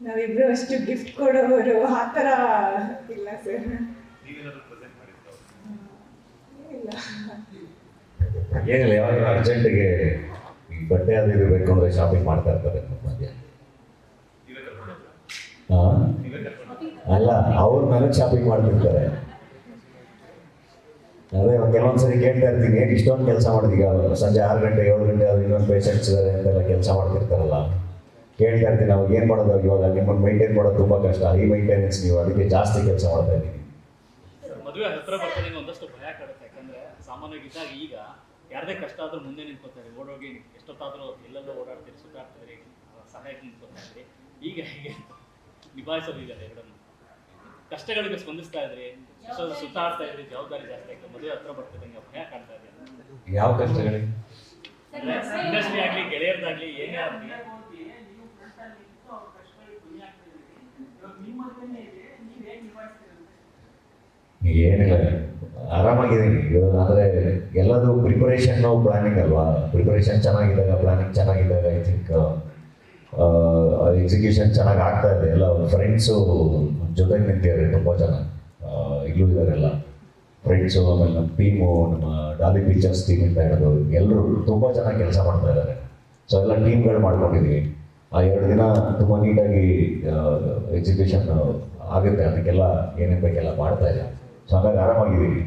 ನಾವಿಬ್ರು ಅಷ್ಟು ಗಿಫ್ಟ್ ಕೊಡೋರು ಆ ಥರ ಇಲ್ಲ ಸರ್. ಇಲ್ಲ. ಏನಿಲ್ಲ ಯಾವಾಗ ಅರ್ಜೆಂಟಿಗೆ ಬಟ್ಟೆ ಅದು ಇದು ಬೇಕು ಅಂದರೆ ಶಾಪಿಂಗ್ ಮಾಡ್ತಾ ಇರ್ತಾರೆ ಮಧ್ಯ. ಅಲ್ಲ ಅವ್ರು ನನಗೆ ಶಾಪಿಂಗ್ ಮಾಡ್ತಿರ್ತಾರೆ. ಅದೇ ಕೆಲವೊಂದ್ಸರಿ ಕೇಳ್ತಾ ಇರ್ತೀನಿ ಇಷ್ಟೊಂದು ಕೆಲಸ ಮಾಡಿದೀಗ? ಸಂಜೆ ಆರು ಗಂಟೆ, ಏಳು ಗಂಟೆ ಅದು ಇನ್ನೊಂದು ಪೇಷಂಟ್ಸ್ ಇದ್ದಾರೆ ಅಂತೆಲ್ಲ ಕೆಲಸ ಮಾಡ್ತಿರ್ತಾರಲ್ಲ. ಕೇಳ್ತಾ ಇರ್ತೀನಿ ಅವಾಗ ಏನು ಮಾಡೋದು ಇವಾಗ? ನಿಮ್ಮನ್ನು ಮೈಂಟೈನ್ ಮಾಡೋದು ತುಂಬ ಕಷ್ಟ. ಈ ಮೈಂಟೆನೆನ್ಸ್ ನೀವು ಅದಕ್ಕೆ ಜಾಸ್ತಿ ಕೆಲಸ ಮಾಡ್ತಾ ಇದ್ದೀನಿ ಮದುವೆ ಹತ್ರ ಬರ್ತಾನೆ ಒಂದಷ್ಟು ಭಯ ಕಾಡುತ್ತೆ. ಯಾಕಂದ್ರೆ ಸಾಮಾನ್ಯವಾಗಿ ಇದ್ದಾಗ ಈಗ ಯಾರದೇ ಕಷ್ಟ ಆದ್ರೂ ಮುಂದೆ ನಿಂತ್ಕೋತಾರೆ ಓಡೋಗಿ ಎಷ್ಟೊತ್ತಾದ್ರೂ ಎಲ್ಲೆಲ್ಲೋ ಓಡಾಡ್ತೀರಿ ಸುತ್ತಾಡ್ತೀರಿ ಸಹಾಯಕ್ಕೆ ನಿಂತ್ಕೋತಾ ಈಗ ಹೇಗೆ ನಿಭಾಯಿಸೋದಿದೆ ಎರಡನ್ನು ಕಷ್ಟಗಳಿಗೆ ಸ್ಪಂದಿಸ್ತಾ ಇದ್ರಿ. ಸುತ್ತಾಡ್ತಾ ಇದ್ರಿ ಜವಾಬ್ದಾರಿ ಜಾಸ್ತಿ ಆಗ್ತದೆ ಮದುವೆ ಹತ್ರ ಬರ್ತದೆ ಭಯ ಕಾಡ್ತಾ ಇದೆ ಯಾವ ಕಷ್ಟಗಳಿಗೆ ಇಂಡಸ್ಟ್ರಿ ಆಗ್ಲಿ ಗೆಳೆಯರ್ದಾಗ್ಲಿ ಏನೇ ಆಗ್ಲಿ. ಏನಿಲ್ಲ. ಆರಾಮಾಗಿದ್ದೀನಿ. ಇವಾಗ ಅಂದರೆ ಎಲ್ಲದು ಪ್ರಿಪರೇಷನ್ನು ಪ್ಲಾನಿಂಗ್ ಅಲ್ವಾ? ಪ್ರಿಪರೇಷನ್ ಚೆನ್ನಾಗಿದ್ದಾಗ ಪ್ಲಾನಿಂಗ್ ಚೆನ್ನಾಗಿದ್ದಾಗ ಐ ಥಿಂಕ್ ಎಕ್ಸಿಕ್ಯೂಷನ್ ಚೆನ್ನಾಗಿ ಆಗ್ತಾ ಇದೆ. ಎಲ್ಲ ಫ್ರೆಂಡ್ಸು ಜೊತೆಗೆ ನಿಂತಿದ್ದಾರೆ ತುಂಬ ಜನ. ಇಲ್ಲೂ ಇದ್ದಾರೆಲ್ಲ. ಫ್ರೆಂಡ್ಸು ಆಮೇಲೆ ನಮ್ಮ ಟೀಮು ನಮ್ಮ ಡಾಲಿ ಪಿಕ್ಚರ್ಸ್ ಟೀಮಿಂದ ಹಿಡಿದು ಎಲ್ಲರೂ ತುಂಬ ಚೆನ್ನಾಗಿ ಕೆಲಸ ಮಾಡ್ತಾ ಇದ್ದಾರೆ. ಸೊ ಎಲ್ಲ ಟೀಮ್ಗಳು ಮಾಡ್ಕೊಂಡಿದ್ವಿ. ಆ ಎರಡು ದಿನ ತುಂಬ ನೀಟಾಗಿ ಎಕ್ಸಿಕ್ಯೂಷನ್ ಆಗುತ್ತೆ. ಅದಕ್ಕೆಲ್ಲ ಏನೇನು ಬೇಕೆಲ್ಲ ಮಾಡ್ತಾ ಇಲ್ಲ ಸೊ ಹಾಗಾಗಿ ಆರಾಮಾಗಿದ್ದೀವಿ.